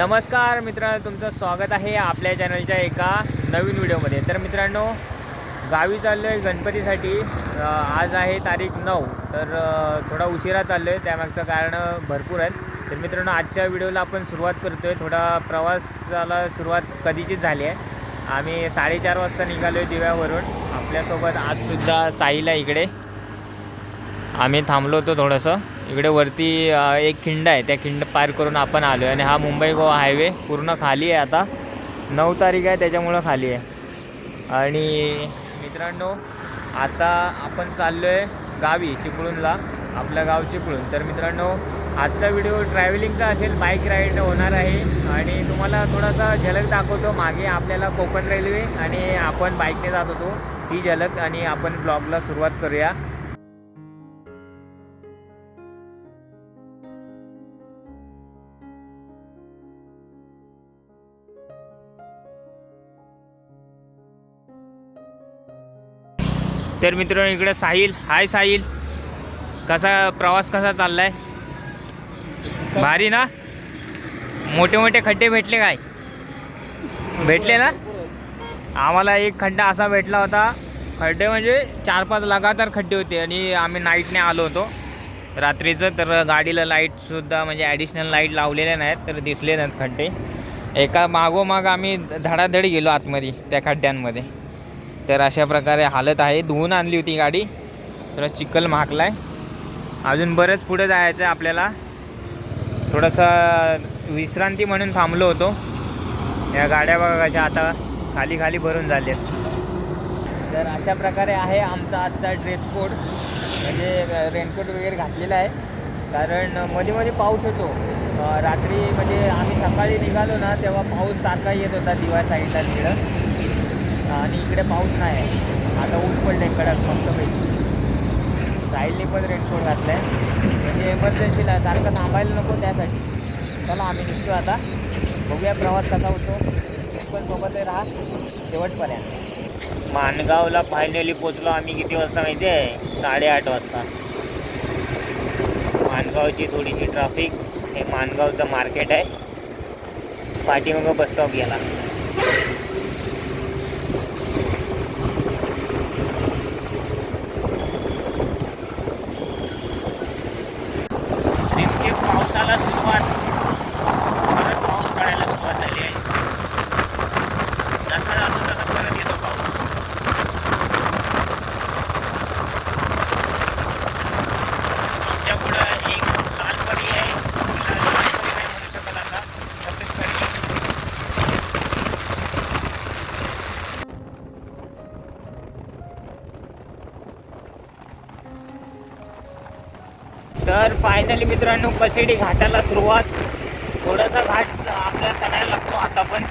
नमस्कार मित्रांनो तुमचं स्वागत आहे आपल्या चॅनलच्या एका नवीन व्हिडिओमध्ये. तर मित्रांनो गावी चाललो आहे गणपतीसाठी आज आहे तारीख नऊ तर थोडा उशिरा चाललो आहे त्यामागचं कारण भरपूर आहेत. तर मित्रांनो आजच्या व्हिडिओला आपण सुरुवात करतो आहे थोडा प्रवासाला सुरुवात कधीचीच झाली आहे. आम्ही साडेचार वाजता निघालो आहे दिव्यावरून. आपल्यासोबत आजसुद्धा साईला इकडे. आम्ही थांबलो होतो थोडंसं. इकडे वरती एक खिंड आहे. त्या खिंड पार करून आपण आलो आहे आणि हा मुंबई गोवा हायवे पूर्ण खाली आहे आता. नऊ तारीख आहे त्याच्यामुळं खाली आहे. आणि मित्रांनो आता आपण चाललो आहे गावी चिपळूणला. आपलं गाव चिपळूण. तर मित्रांनो आजचा व्हिडिओ ट्रॅव्हलिंगचा असेल बाईक राईड होणार आहे. आणि तुम्हाला थोडासा झलक दाखवतो. मागे आपल्याला कोकण रेल्वे आणि आपण बाईकने जात होतो. ती झलक आणि आपण ब्लॉगला सुरुवात करूया. तर मित्रांनो इकडे साहिल. हाय साहिल. कसा प्रवास कसा चालला आहे भारी ना? मोठे मोठे खड्डे भेटले काय? भेटले ना? आम्हाला एक खड्डा असा भेटला होता. खड्डे म्हणजे चार पाच लगातार खड्डे होते आणि आम्ही नाईटने आलो होतो. रात्रीचं तर गाडीला लाईटसुद्धा म्हणजे ॲडिशनल लाइट लावलेल्या नाहीत तर दिसले नाहीत खड्डे. एका मागोमाग आम्ही धडाधड गेलो आतमध्ये त्या खड्ड्यांमध्ये. तर अशा प्रकारे हालत आहे. धुवून आणली होती गाडी. थोडा चिखल महागला आहे अजून बरंच पुढे जायचं आहे आपल्याला. थोडंसं विश्रांती म्हणून थांबलो होतो. या गाड्या बघा कशा आता खाली खाली भरून झाल्या तर अशा प्रकारे आहे आमचा आजचा ड्रेस कोड म्हणजे रेनकोट वगैरे घातलेला आहे. कारण मध्ये मध्ये पाऊस येतो रात्री म्हणजे आम्ही सकाळी निघालो ना तेव्हा पाऊस सारखा येत होता दिवा साईडला तिकडं. आणि इकडे पाऊस नाही आहे. आता ऊन पडलं आहे कडक मस्तपैकी. साईडने पण रेनकोट घातला आहे म्हणजे एमर्जन्सीला सारखं थांबायला नको त्यासाठी. चला आम्ही निघतो आता. बघूया प्रवास कसा होतो. पण सोबतही राहा. शेवटपर्यंत. माणगावला फायनली पोचलो आम्ही किती वाजता माहिती आहे साडेआठ वाजता. माणगावची थोडीशी ट्रॅफिक हे माणगावचं मार्केट आहे. पाठीमागं बस स्टॉप गेला नेमके पावसाला सुरुवात परत पाऊस पडायला सुरुवात झाली आहे जसा जातो तसा परत येतो पाऊस आमच्या पुढं एक लाल परी आहे लाल परी नाही म्हणू शकत आता सफेद परी आहे. तर फायनली मित्रांनो कसेडी घाटाला सुरुवात. थोडासा घाट आपल्याला चढायला लागतो आता पण.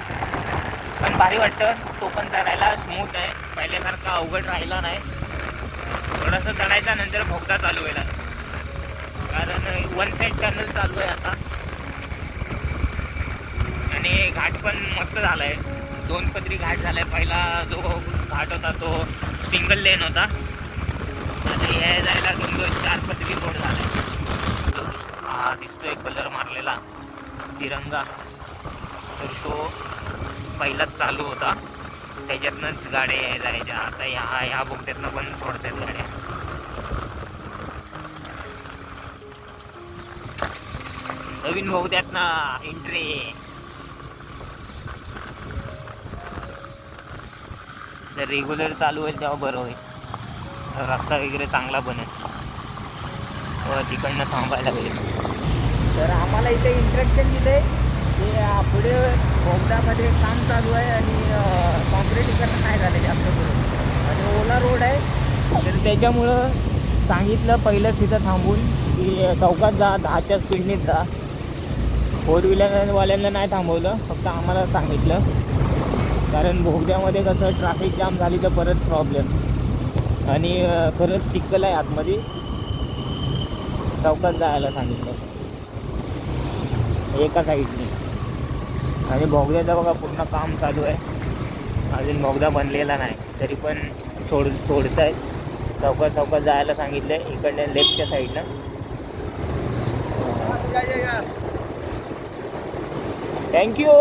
पण भारी वाटतं. तो पण चढायला स्मूथ आहे. पहिल्यासारखा अवघड राहिला नाही. थोडासा चढायचा नंतर भोगदा चालू व्हायला कारण वन साईड टनल चालू आहे आता. आणि घाट पण मस्त झाला आहे दोन पदरी घाट झाला आहे पहिला जो घाट होता तो सिंगल लेन होता. याय या जायला दोन दोन चार पदवी रोड झाला. हा दिसतोय कलर मारलेला. तिरंगा. तर तो पहिलाच चालू होता. त्याच्यातनंच गाड्या या जायच्या आता ह्या ह्या बोगद्यातनं पण सोडतात गाड्या. नवीन बोगद्यातनं एंट्री रेग्युलर चालू होईल तेव्हा बरं होईल. रस्ता वगैरे चांगला बनेल व हो, तिकडनं थांबायला लागेल. तर आम्हाला इथे इंस्ट्रक्शन दिले की अं, पुढे बोगद्यामध्ये काम चालू आहे आणि कॉन्क्रिटीकरण नाही झालं जास्त करून आणि ओला रोड आहे. तर त्याच्यामुळं सांगितलं पहिलंच तिथं थांबून की चौकात जा दहाच्या स्पीडनेच जा. फोर व्हीलरवाल्यांना नाही थांबवलं फक्त आम्हाला सांगितलं. कारण भोगद्यामध्ये कसं ट्रॅफिक जाम झाली तर परत प्रॉब्लेम आणि खरंच चिखल आहे आतमध्ये. चौकात जायला सांगितलं. एका साईडने. आणि बोगद्याचं बघा पूर्ण काम चालू आहे. अजून बोगदा बनलेला नाही. तरी पण सोड सोडत आहेत चौकात चौकात जायला सांगितलं. आहे इकडल्या लेफ्टच्या साईडनं. थँक्यू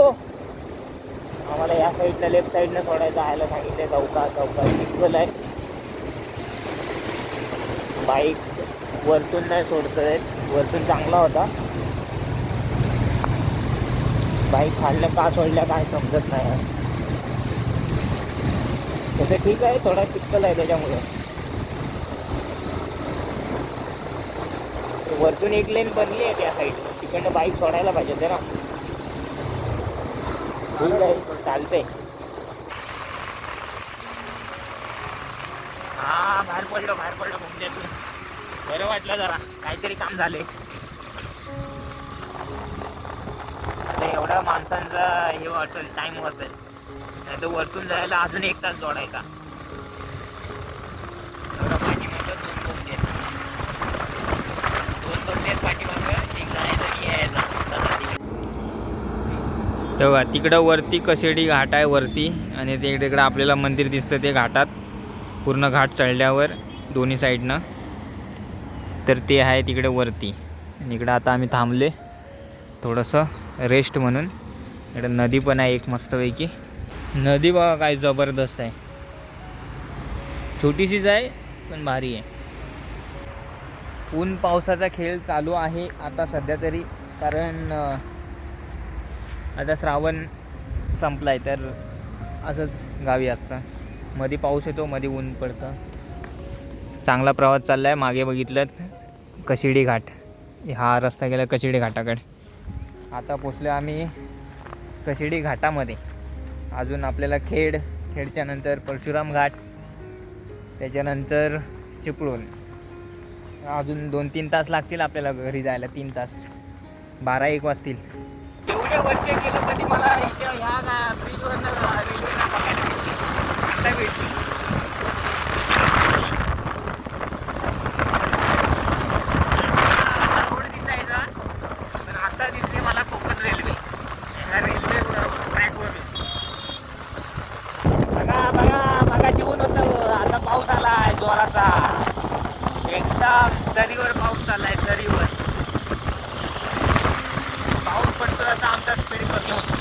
आम्हाला या साईडनं लेफ्ट साईडनं सोडायचं जायला सांगितलं आहे चौका चौका चिखल आहे. बाईक वरतून नाही सोडतोय. वरतून चांगला होता. बाईक खाल्लं का सोडल्या काय समजत नाही तसं ठीक आहे थोडा चिक्कल आहे त्याच्यामुळे. वरतून एक लेन बनली आहे त्या साईड तिकडनं बाईक सोडायला पाहिजे होते ना. ठीक आहे चालतंय. हा बाहेर पडलो बाहेर पडलो घुमट्यातून बरं वाटलं जरा काहीतरी काम झाले आता एवढा माणसांचा हे वाचल टाइम वाचेल नाही तर वरतून जायला अजून एक तास जोडायचा. एवढं पाठीमागं दोन बोगदे दोन बोगदे आहेत पाठीमागं एक जायचं यायचं. तेव्हा तिकडं वरती कशेडी घाट आहे वरती. आणि ते तिकडं आपल्याला मंदिर दिसतं ते घाटात. पूर्ण घाट चढल्यावर दोन्ही साईडनं. तर ते आहे तिकडे वरती. आणि इकडं आता आम्ही थांबले. थोडंसं रेस्ट म्हणून. इकडं नदी पण आहे एक मस्तपैकी. नदी बघा काय जबरदस्त आहे. छोटीशीच आहे पण भारी आहे. ऊन पावसाचा खेळ चालू आहे आता सध्या तरी. कारण आता श्रावण संपला आहे तर असंच गावी असतं. मध्ये पाऊस येतो मध्ये ऊन पडतं. चांगला प्रवास चालला आहे मागे बघितलं कशिडी घाट. हा रस्ता गेला कशिडी घाटाकडे. आता पोचलो आम्ही कशिडी घाटामध्ये. अजून आपल्याला खेड खेडच्या नंतर परशुराम घाट त्याच्यानंतर चिपळूण. अजून दोन तीन तास लागतील आपल्याला घरी जायला तीन तास. बारा एक वाजतील. एवढे वर्ष गेलं तरी मला इथे ह्या ब्रिजवरनं रेल्वेनं बघायला आता भेटली रोड दिसायचा पण आता दिसली मला कोकण रेल्वे ह्या रेल्वे ट्रॅकवर बघा बघा मगाशी ऊन होतं आता पाऊस आलाय जोराचा एकदम सरीवर पाऊस चाललाय सरीवर. पाऊस पडतो असा आमचा स्पीड कमी होतो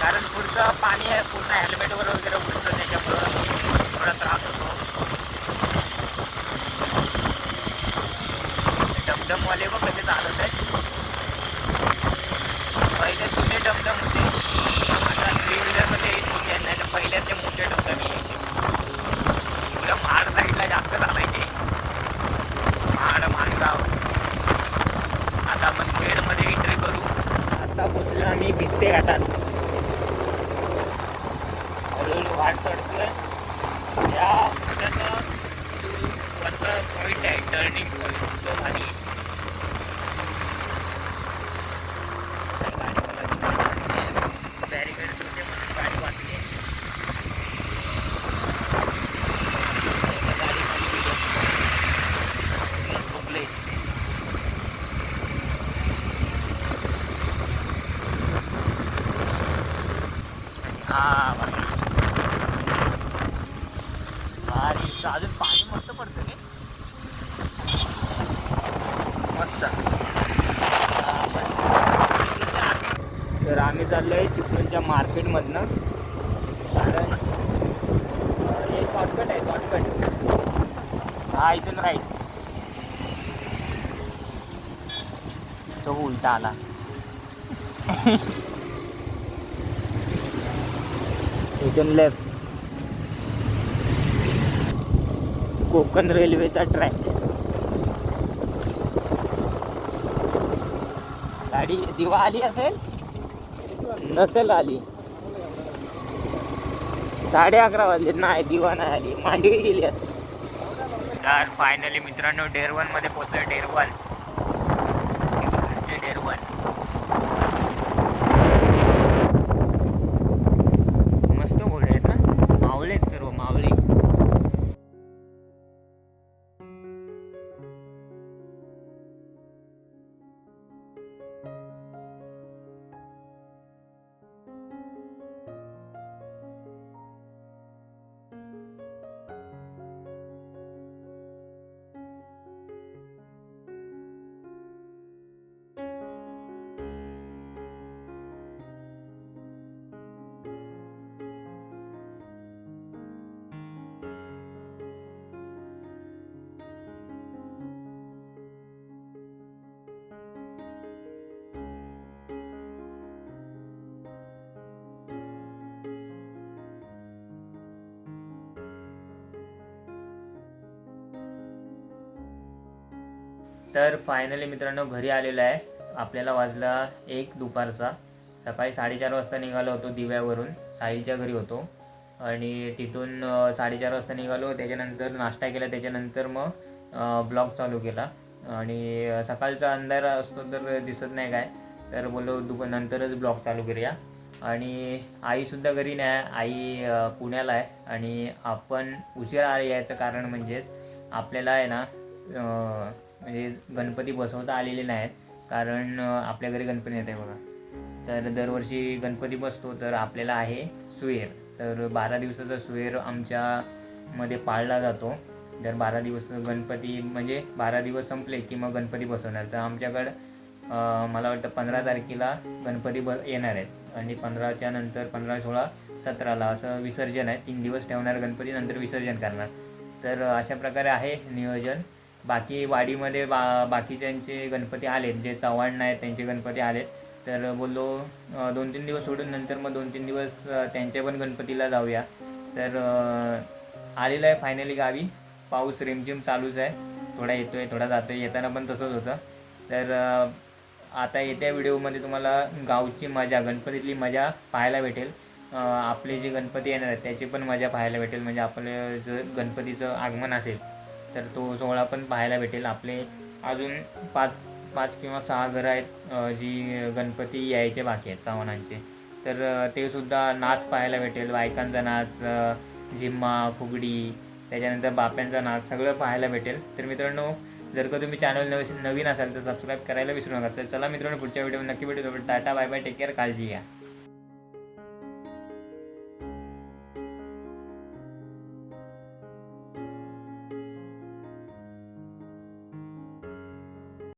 कारण पुढचं पाणी आहे पूर्ण हेल्मेटवर वगैरे उडतं त्याच्यामुळं थोडा त्रास होतो डमडमवाले बघ कसे चालत आहेत पहिले जुने डमडम होते आता थ्री व्हीलरमध्ये छोटे आहेत नाही तर पहिले ते मोठे डमडम यायचे इकडं महाड साईडला जास्त चालायचे महाड माणगाव आता आपण खेडमध्ये एंट्री करू आता पोचलो आम्ही भिस्ते घाटात हळूहळू घाट चढतोय त्या घाटाचा वरचा पॉईंट आहे टर्निंग पॉईंट तो भारी आहे. बॅरिकेड्स होते म्हणून गाडी वाचली गाडी खाली गेली. पूर्ण झोपले हा बघा भारी अजून पाणी मस्त पडतं वाजता तर आम्ही चाललोय चिपळूणच्या मार्केटमधनं. कारण हे शॉर्टकट आहे शॉर्टकट हा इथून राईट तो उलटा आला. इथून लेफ्ट कोकण रेल्वेचा ट्रॅक गाडी दिवा आली असेल नसेल आली. साडे अकरा वाजले. नाही दिवा नाही आली. मांडवी गेली असेल. तर फायनली मित्रांनो डेरवनमध्ये पोहोचलो डेरवन तर फायनली मित्रांनो घरी आलेलो आहे. आपल्याला वाजला एक दुपारचा. सकाळी साडेचार वाजता निघालो होतो दिव्यावरून. साहिलच्या घरी होतो. आणि तिथून साडेचार वाजता निघालो. त्याच्यानंतर नाश्ता केला. त्याच्यानंतर मग ब्लॉग चालू केला. आणि सकाळचा अंधार असतो तर दिसत नाही काय. तर बोललो दुप नंतरच ब्लॉग चालू करूया. आणि आईसुद्धा घरी नाही आहे. आई पुण्याला आहे. आणि आपण उशिरा यायचं कारण म्हणजेच आपल्याला आहे ना म्हणजे गणपती बसवता आलेले नाहीत कारण आपल्या घरी गणपती येत आहे बघा. तर दरवर्षी गणपती बसतो तर आपल्याला आहे सुएर तर बारा दिवसाचा सुएर आमच्यामध्ये पाळला जातो. जर बारा दिवस गणपती म्हणजे बारा दिवस संपले की मग गणपती बसवणार. तर आमच्याकडं मला वाटतं पंधरा तारखेला गणपती ब येणार आहेत. आणि पंधराच्या नंतर पंधरा सोळा सतराला असं विसर्जन आहे. तीन दिवस ठेवणार गणपती नंतर विसर्जन करणार. तर अशा प्रकारे आहे नियोजन. बाकी वाडीमध्ये बा बाकीच्यांचे गणपती आलेत जे चव्हाण आहेत त्यांचे गणपती आलेत. तर बोललो दोन तीन दिवस सोडून नंतर मग दोन तीन दिवस त्यांच्या पण गणपतीला जाऊया. तर आलेलं आहे फायनली गावी. पाऊस रिमझिम चालूच आहे. थोडा येतो आहे थोडा जातो आहे येताना पण तसंच होतं. तर आता येत्या व्हिडिओमध्ये तुम्हाला गावची मजा गणपतीतली मजा पाहायला भेटेल. आपले जे गणपती येणार आहेत त्याची पण मजा पाहायला भेटेल. म्हणजे आपलं जर गणपतीचं आगमन असेल तर तो सोहळा पण पाहायला भेटेल. आपले अजून पाच पाच किंवा सहा घरं आहेत जी गणपती यायचे बाकी आहेत चव्हाणांचे. तर ते सुद्धा नाच पाहायला भेटेल. बायकांचा नाच झिम्मा फुगडी त्याच्यानंतर बाप्यांचा नाच सगळं पाहायला भेटेल. तर मित्रांनो जर का तुम्ही चॅनल नवीन नवीन असाल तर सबस्क्राईब करायला विसरू नका. तर चला मित्रांनो पुढच्या व्हिडिओ नक्की भेटू Tata bye bye take care काळजी घ्या.